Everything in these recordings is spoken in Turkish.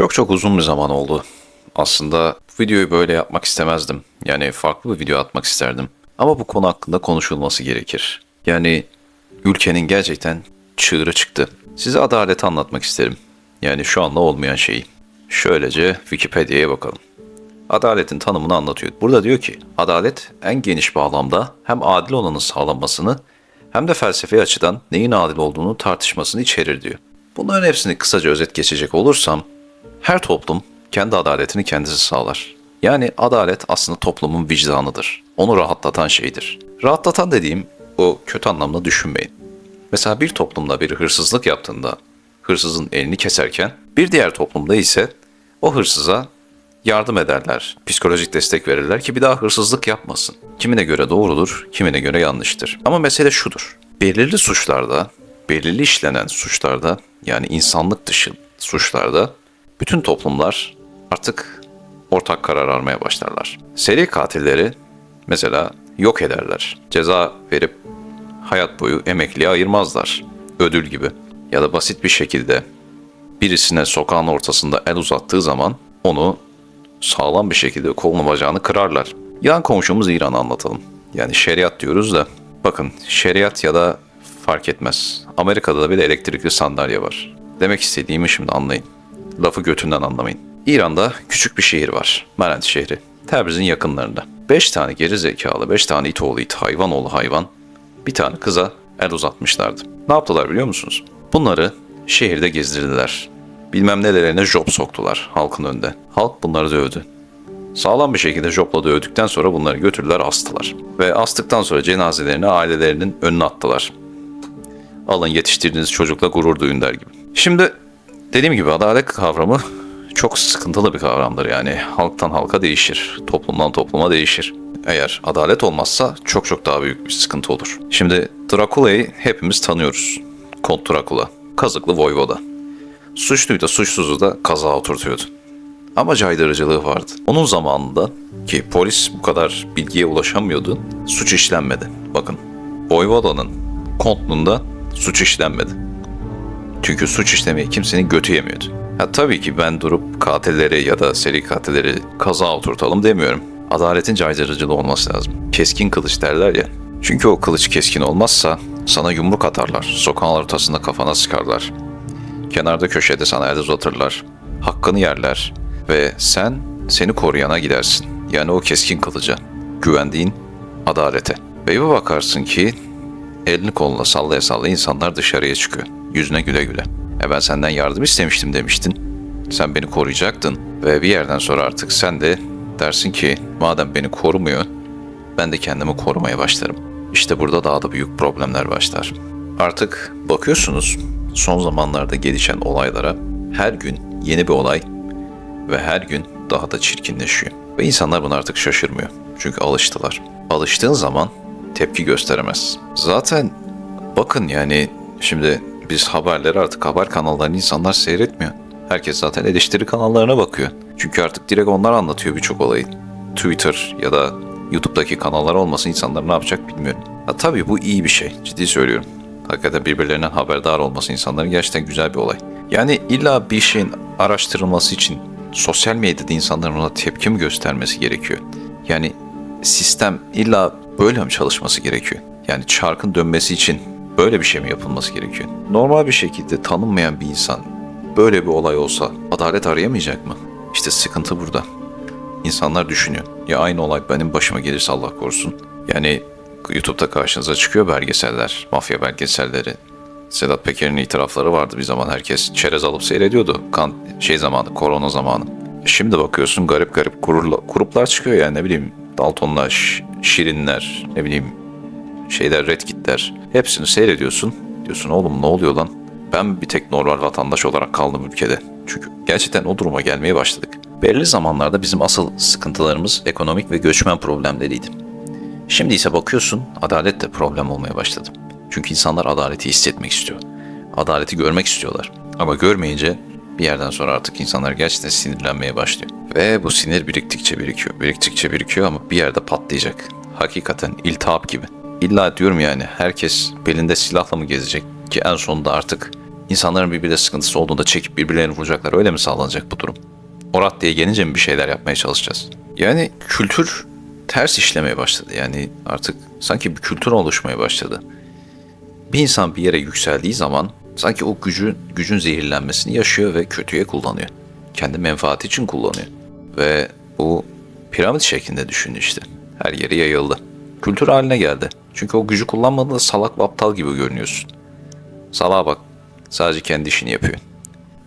Çok çok uzun bir zaman oldu. Aslında bu videoyu böyle yapmak istemezdim. Yani farklı bir video atmak isterdim. Ama bu konu hakkında konuşulması gerekir. Yani ülkenin gerçekten çığırı çıktı. Size adaleti anlatmak isterim. Yani şu anda olmayan şeyi. Şöylece Wikipedia'ya bakalım. Adaletin tanımını anlatıyor. Burada diyor ki, adalet en geniş bağlamda hem adil olanın sağlanmasını hem de felsefi açıdan neyin adil olduğunu tartışmasını içerir diyor. Bunların hepsini kısaca özet geçecek olursam, her toplum kendi adaletini kendisi sağlar. Yani adalet aslında toplumun vicdanıdır. Onu rahatlatan şeydir. Rahatlatan dediğim o kötü anlamda düşünmeyin. Mesela bir toplumda biri hırsızlık yaptığında hırsızın elini keserken bir diğer toplumda ise o hırsıza yardım ederler, psikolojik destek verirler ki bir daha hırsızlık yapmasın. Kimine göre doğrudur, kimine göre yanlıştır. Ama mesele şudur. Belirli suçlarda, belirli işlenen suçlarda yani insanlık dışı suçlarda bütün toplumlar artık ortak karar almaya başlarlar. Seri katilleri mesela yok ederler. Ceza verip hayat boyu emekliye ayırmazlar. Ödül gibi. Ya da basit bir şekilde birisine sokağın ortasında el uzattığı zaman onu sağlam bir şekilde kolunu bacağını kırarlar. Yan komşumuz İran'ı anlatalım. Yani şeriat diyoruz da bakın şeriat ya da fark etmez. Amerika'da da bile elektrikli sandalye var. Demek istediğimi şimdi anlayın. Lafı götünden anlamayın. İran'da küçük bir şehir var. Marant şehri. Tebriz'in yakınlarında. 5 tane geri zekalı, 5 tane it oğlu it, hayvan oğlu hayvan. Bir tane kıza el uzatmışlardı. Ne yaptılar biliyor musunuz? Bunları şehirde gezdirdiler. Bilmem nelerine job soktular halkın önünde. Halk bunları dövdü. Sağlam bir şekilde jopla dövdükten sonra bunları götürdüler astılar. Ve astıktan sonra cenazelerini ailelerinin önüne attılar. Alın yetiştirdiğiniz çocukla gurur duyun der gibi. Şimdi dediğim gibi adalet kavramı çok sıkıntılı bir kavramdır yani. Halktan halka değişir, toplumdan topluma değişir. Eğer adalet olmazsa çok çok daha büyük bir sıkıntı olur. Şimdi Drakula'yı hepimiz tanıyoruz. Kont Drakula. Kazıklı Voyvoda. Suçluyu da suçsuzu da kaza oturtuyordu. Ama caydırıcılığı vardı. Onun zamanında ki polis bu kadar bilgiye ulaşamıyordu, suç işlenmedi. Bakın, Voyvoda'nın kontluğunda suç işlenmedi. Çünkü suç işlemeyi kimsenin götü yemiyordu. Ha, tabii ki ben durup katilleri ya da seri katilleri kaza oturtalım demiyorum. Adaletin caydırıcılığı olması lazım. Keskin kılıç derler ya. Çünkü o kılıç keskin olmazsa sana yumruk atarlar. Sokağın ortasında kafana sıkarlar. Kenarda köşede sana el uzatırlar. Hakkını yerler. Ve sen seni koruyana gidersin. Yani o keskin kılıca. Güvendiğin adalete. Ve bir bakarsın ki elini koluna sallaya sallaya insanlar dışarıya çıkıyor. Yüzüne güle güle. E ben senden yardım istemiştim demiştin. Sen beni koruyacaktın. Ve bir yerden sonra artık sen de dersin ki madem beni korumuyor ben de kendimi korumaya başlarım. İşte burada daha da büyük problemler başlar. Artık bakıyorsunuz son zamanlarda gelişen olaylara her gün yeni bir olay ve her gün daha da çirkinleşiyor. Ve insanlar buna artık şaşırmıyor. Çünkü alıştılar. Alıştığın zaman tepki gösteremez. Zaten bakın yani şimdi biz haberleri artık haber kanallarını insanlar seyretmiyor. Herkes zaten eleştiri kanallarına bakıyor. Çünkü artık direkt onlar anlatıyor birçok olayı. Twitter ya da YouTube'daki kanallar olmasa insanlar ne yapacak bilmiyorum. Ha, tabii bu iyi bir şey. Ciddi söylüyorum. Hakikaten birbirlerinden haberdar olması insanların gerçekten güzel bir olay. Yani illa bir şeyin araştırılması için sosyal medyada insanların ona tepki mi göstermesi gerekiyor? Yani sistem illa böyle mi çalışması gerekiyor? Yani çarkın dönmesi için böyle bir şey mi yapılması gerekiyor? Normal bir şekilde tanınmayan bir insan böyle bir olay olsa adalet arayamayacak mı? İşte sıkıntı burada. İnsanlar düşünüyor. Ya aynı olay benim başıma gelirse Allah korusun. Yani YouTube'da karşınıza çıkıyor belgeseller, mafya belgeselleri. Sedat Peker'in itirafları vardı bir zaman herkes çerez alıp seyrediyordu. Kan şey zamanı, korona zamanı. Şimdi bakıyorsun garip garip kururla, gruplar çıkıyor yani ne bileyim Daltonlar, Şirinler, ne bileyim şeyler, Red. Hepsini seyrediyorsun. Diyorsun oğlum ne oluyor lan? Ben bir tek normal vatandaş olarak kaldım ülkede. Çünkü gerçekten o duruma gelmeye başladık. Belirli zamanlarda bizim asıl sıkıntılarımız ekonomik ve göçmen problemleriydi. Şimdi ise bakıyorsun adalet de problem olmaya başladı. Çünkü insanlar adaleti hissetmek istiyor. Adaleti görmek istiyorlar. Ama görmeyince bir yerden sonra artık insanlar gerçekten sinirlenmeye başlıyor. Ve bu sinir biriktikçe birikiyor. Biriktikçe birikiyor ama bir yerde patlayacak. Hakikaten iltihap gibi. İlla diyorum yani herkes belinde silahla mı gezecek ki en sonunda artık İnsanların birbirine sıkıntısı olduğunda çekip birbirlerini vuracaklar. Öyle mi sağlanacak bu durum? O raddeye gelince mi bir şeyler yapmaya çalışacağız? Yani kültür ters işlemeye başladı. Yani artık sanki bir kültür oluşmaya başladı. Bir insan bir yere yükseldiği zaman sanki o gücü, gücün zehirlenmesini yaşıyor ve kötüye kullanıyor. Kendi menfaati için kullanıyor. Ve bu piramit şeklinde düşün işte. Her yere yayıldı. Kültür haline geldi. Çünkü o gücü kullanmadığında salak ve aptal gibi görünüyorsun. Salağa bak. Sadece kendi işini yapıyor.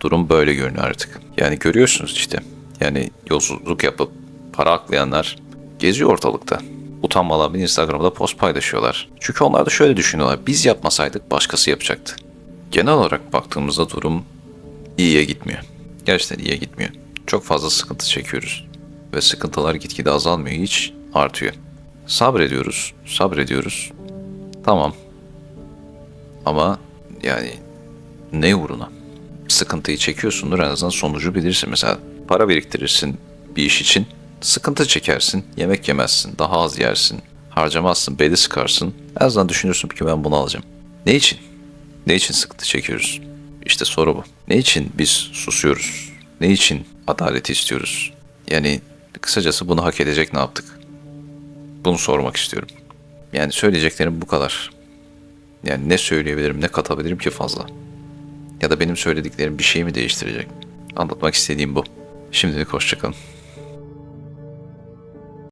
Durum böyle görünüyor artık. Yani görüyorsunuz işte. Yani yolsuzluk yapıp para aklayanlar geziyor ortalıkta. Utanmadan bir Instagram'da post paylaşıyorlar. Çünkü onlar da şöyle düşünüyorlar. Biz yapmasaydık başkası yapacaktı. Genel olarak baktığımızda durum iyiye gitmiyor. Gerçekten iyiye gitmiyor. Çok fazla sıkıntı çekiyoruz. Ve sıkıntılar gitgide azalmıyor, hiç artıyor. Sabrediyoruz, sabrediyoruz. Tamam. Ama yani ne uğruna? Sıkıntıyı çekiyorsundur en azından sonucu bilirsin. Mesela para biriktirirsin bir iş için. Sıkıntı çekersin, yemek yemezsin, daha az yersin, harcamazsın, beli sıkarsın. En azından düşünürsün ki ben bunu alacağım. Ne için? Ne için sıkıntı çekiyoruz? İşte soru bu. Ne için biz susuyoruz? Ne için adaleti istiyoruz? Yani kısacası bunu hak edecek ne yaptık? Bunu sormak istiyorum. Yani söyleyeceklerim bu kadar. Yani ne söyleyebilirim, ne katabilirim ki fazla? Ya da benim söylediklerim bir şey mi değiştirecek? Anlatmak istediğim bu. Şimdilik hoşçakalın.